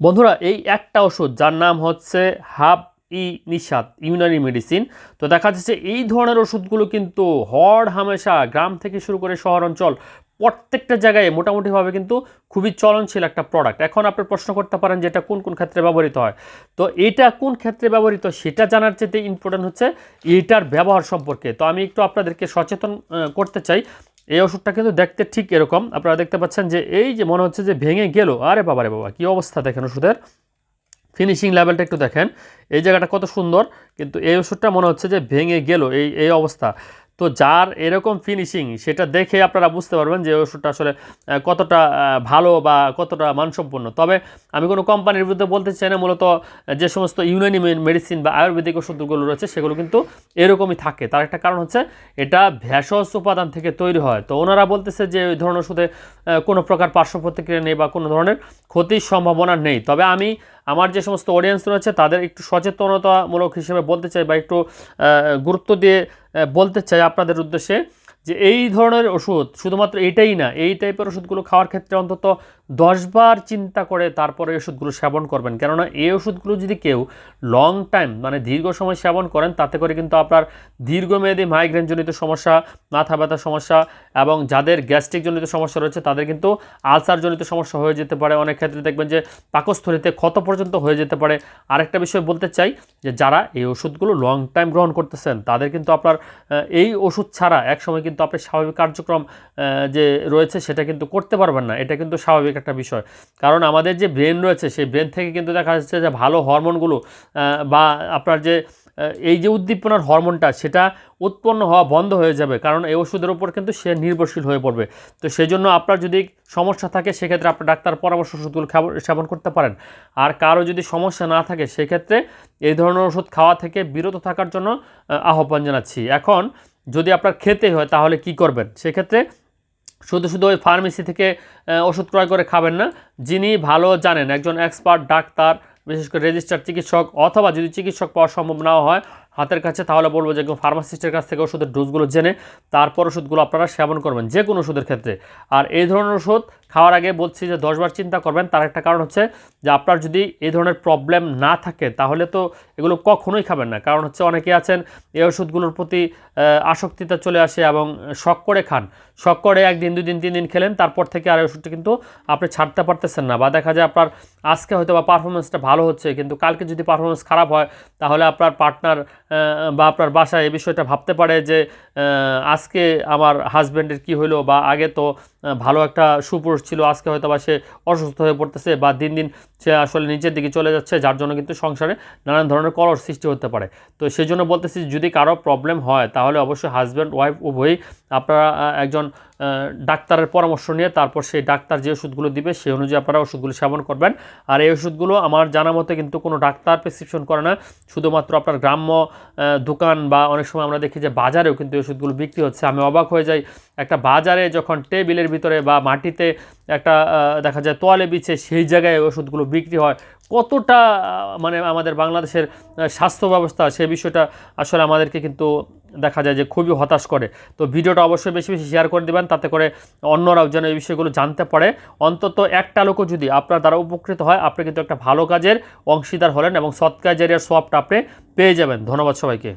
বন্ধুরা, এই একটা ওষুধ যার নাম হচ্ছে হাব ই নিষাদ ইউনানি মেডিসিন। তো দেখা যাচ্ছে এই ধরনের ওষুধগুলো কিন্তু হড় হামেশা গ্রাম থেকে শুরু করে শহর অঞ্চল প্রত্যেকটা জায়গায় মোটামুটিভাবে কিন্তু খুবই চলনশীল একটা প্রোডাক্ট এখন আপনি প্রশ্ন করতে পারেন যে এটা কোন কোন ক্ষেত্রে ব্যবহৃত হয়। তো এটা কোন ক্ষেত্রে ব্যবহৃত সেটা জানার চেয়ে ইম্পর্টেন্ট হচ্ছে এটার ব্যবহার সম্পর্কে। তো আমি একটু আপনাদেরকে সচেতন করতে চাই। এই ওষুধটা কিন্তু দেখতে ঠিক এরকম। আপনারা দেখতে পাচ্ছেন যে এই যে মনে হচ্ছে যে ভেঙে গেল, আরে বাবা রে বাবা, কি অবস্থা দেখেন ওষুধের। ফিনিশিং লেভেলটা একটু দেখেন। এই জায়গাটা কত সুন্দর, কিন্তু এই ওষুধটা মনে হচ্ছে যে ভেঙে গেল, এই এই অবস্থা। তো যার এরকম ফিনিশিং সেটা দেখে আপনারা বুঝতে পারবেন যে ওষুধটা আসলে কতটা ভালো বা কতটা মানসম্পন্ন। তবে আমি কোনো কোম্পানির বিরুদ্ধে বলতে চাই না, মূলত যে সমস্ত ইউনানি মেডিসিন বা আয়ুর্বেদিক ওষুধগুলো রয়েছে, সেগুলো কিন্তু এরকমই থাকে। তার একটা কারণ হচ্ছে, এটা ভেষজ উপাদান থেকে তৈরি হয়। তো ওনারা বলতেছে যে ওই ধরনের ওষুধে কোনো প্রকার পার্শ্ব প্রতিক্রিয়া নেই বা কোনো ধরনের ক্ষতির সম্ভাবনা নেই। তবে আমি আমার যে সমস্ত অডিয়েন্স রয়েছে, তাদের একটু সচেতনতামূলক হিসেবে বলতে চাই বা একটু গুরুত্ব দিয়ে বলতে চাই আপনাদের উদ্দেশ্যে। যে এই ধরনের ওষুধ শুধুমাত্র এইটাই না, এই টাইপের ওষুধগুলো খাওয়ার ক্ষেত্রে অন্তত দশবার চিন্তা করে তারপরে ওষুধগুলো সেবন করবেন। কেননা এই ওষুধগুলো যদি কেউ লং টাইম মানে দীর্ঘ সময় সেবন করেন, তাতে করে কিন্তু আপনার দীর্ঘমেয়াদী মাইগ্রেনজনিত সমস্যা, মাথা ব্যথার সমস্যা এবং যাদের গ্যাস্ট্রিক জনিত সমস্যা রয়েছে, তাদের কিন্তু আলসারজনিত সমস্যা হয়ে যেতে পারে। অনেক ক্ষেত্রে দেখবেন যে পাকস্থলিতে ক্ষত পর্যন্ত হয়ে যেতে পারে। আরেকটা বিষয় বলতে চাই যে যারা এই ওষুধগুলো লং টাইম গ্রহণ করতেছেন, তাদের কিন্তু আপনার এই ওষুধ ছাড়া একসময় কিন্তু আপনি স্বাভাবিক কার্যক্রম যে রয়েছে সেটা কিন্তু করতে পারবেন না। এটা কিন্তু স্বাভাবিক একটা বিষয়। কারণ আমাদের যে ব্রেন রয়েছে, সেই ব্রেন থেকে কিন্তু দেখা যাচ্ছে যে ভালো হরমোনগুলো বা আপনার যে এই যে উদ্দীপনার হরমোনটা, সেটা উৎপন্ন হওয়া বন্ধ হয়ে যাবে। কারণ এই ওষুধের উপর কিন্তু সে নির্ভরশীল হয়ে পড়বে। তো সেই জন্য আপনার যদি সমস্যা থাকে, সেক্ষেত্রে আপনার ডাক্তার পরামর্শ ওষুধগুলো সেবন করতে পারেন। আর কারও যদি সমস্যা না থাকে, সেক্ষেত্রে এই ধরনের ওষুধ খাওয়া থেকে বিরত থাকার জন্য আহ্বান জানাচ্ছি। এখন যদি আপনার খেতে হয়, তাহলে কি করবেন? সেক্ষেত্রে শুধু শুধু ওই ফার্মেসি থেকে ওষুধ ক্রয় করে খাবেন না। যিনি ভালো জানেন, একজন এক্সপার্ট ডাক্তার, বিশেষ করে রেজিস্টার চিকিৎসক, অথবা যদি চিকিৎসক পাওয়া সম্ভব না হয় হাতের কাছে, তাহলে বলব যে একজন ফার্মাসিস্টের কাছ থেকে ওষুধের ডোজগুলো জেনে তারপর ওষুধগুলো আপনারা সেবন করবেন, যে কোনো ওষুধের ক্ষেত্রে। আর এই ধরনের ওষুধ খাওয়ার আগে বলছি যে দশবার চিন্তা করবেন, তার একটা কারণ হচ্ছে যে আপনার যদি এই ধরনের প্রবলেম না থাকে, তাহলে তো এগুলো কখনোই খাবেন না। কারণ হচ্ছে অনেকে আছেন, এই ওষুধগুলোর প্রতি আসক্তিতা চলে আসে এবং শখ করে খান। শখ করে একদিন দুই দিন তিন দিন খেলেন, তারপর থেকে আর ওষুধটা কিন্তু আপনি ছাড়তে পারতেছেন না বা দেখা যায় আপনার আজকে হয়তো বা পারফরমেন্সটা ভালো হচ্ছে, কিন্তু কালকে যদি পারফরমেন্স খারাপ হয়, তাহলে আপনার পার্টনার বা আপনার বাসায় এই বিষয়টা ভাবতে পারে যে আজকে আমার হাজব্যান্ডের কি হলো বা আগে তো ভালো একটা সুপুরুষ ছিল, আজকে হয়তো বা সে অসুস্থ হয়ে পড়তেছে বা দিন দিন সে আসলে নিচের দিকে চলে যাচ্ছে, যার জন্য কিন্তু সংসারে নানান ধরনের কলর সৃষ্টি হতে পারে। তো সেই জন্য বলতেছি, যদি কারও প্রবলেম হয়, তাহলে অবশ্যই হাজব্যান্ড ওয়াইফ উভয়ই আপনারা একজন ডাক্তারের পরামর্শ নিয়ে তারপর সেই ডাক্তার যে ওষুধগুলো দিবে, সেই অনুযায়ী আপনারা ওষুধগুলো সেবন করবেন। আর এই ওষুধগুলো আমার জানা মতে কিন্তু কোনো ডাক্তার প্রেসক্রিপশন করে না। শুধুমাত্র আপনার গ্রাম্য দোকান বা অনেক সময় আমরা দেখি যে বাজারেও কিন্তু ওষুধগুলো বিক্রি হচ্ছে। আমি অবাক হয়ে যাই, একটা বাজারে যখন টেবিলের ভিতরে বা মাটিতে একটা দেখা যায় তোয়ালে বিছে সেই জায়গায় ওষুধগুলো বিক্রি হয়। কতটা মানে আমাদের বাংলাদেশের স্বাস্থ্য ব্যবস্থা সে বিষয়টা আসলে আমাদেরকে কিন্তু দেখা যায় যে খুবই হতাশ করে। তো ভিডিওটা অবশ্যই বেশি বেশি শেয়ার করে দেবেন, তাতে করে অন্যরাও যেন এই বিষয়গুলো জানতে পারে। অন্তত একটা লোকও যদি আপনার দ্বারা উপকৃত হয়, আপনি কিন্তু একটা ভালো কাজের অংশীদার হলেন এবং সৎ কাজের সবটা আপনি পেয়ে যাবেন। ধন্যবাদ সবাইকে।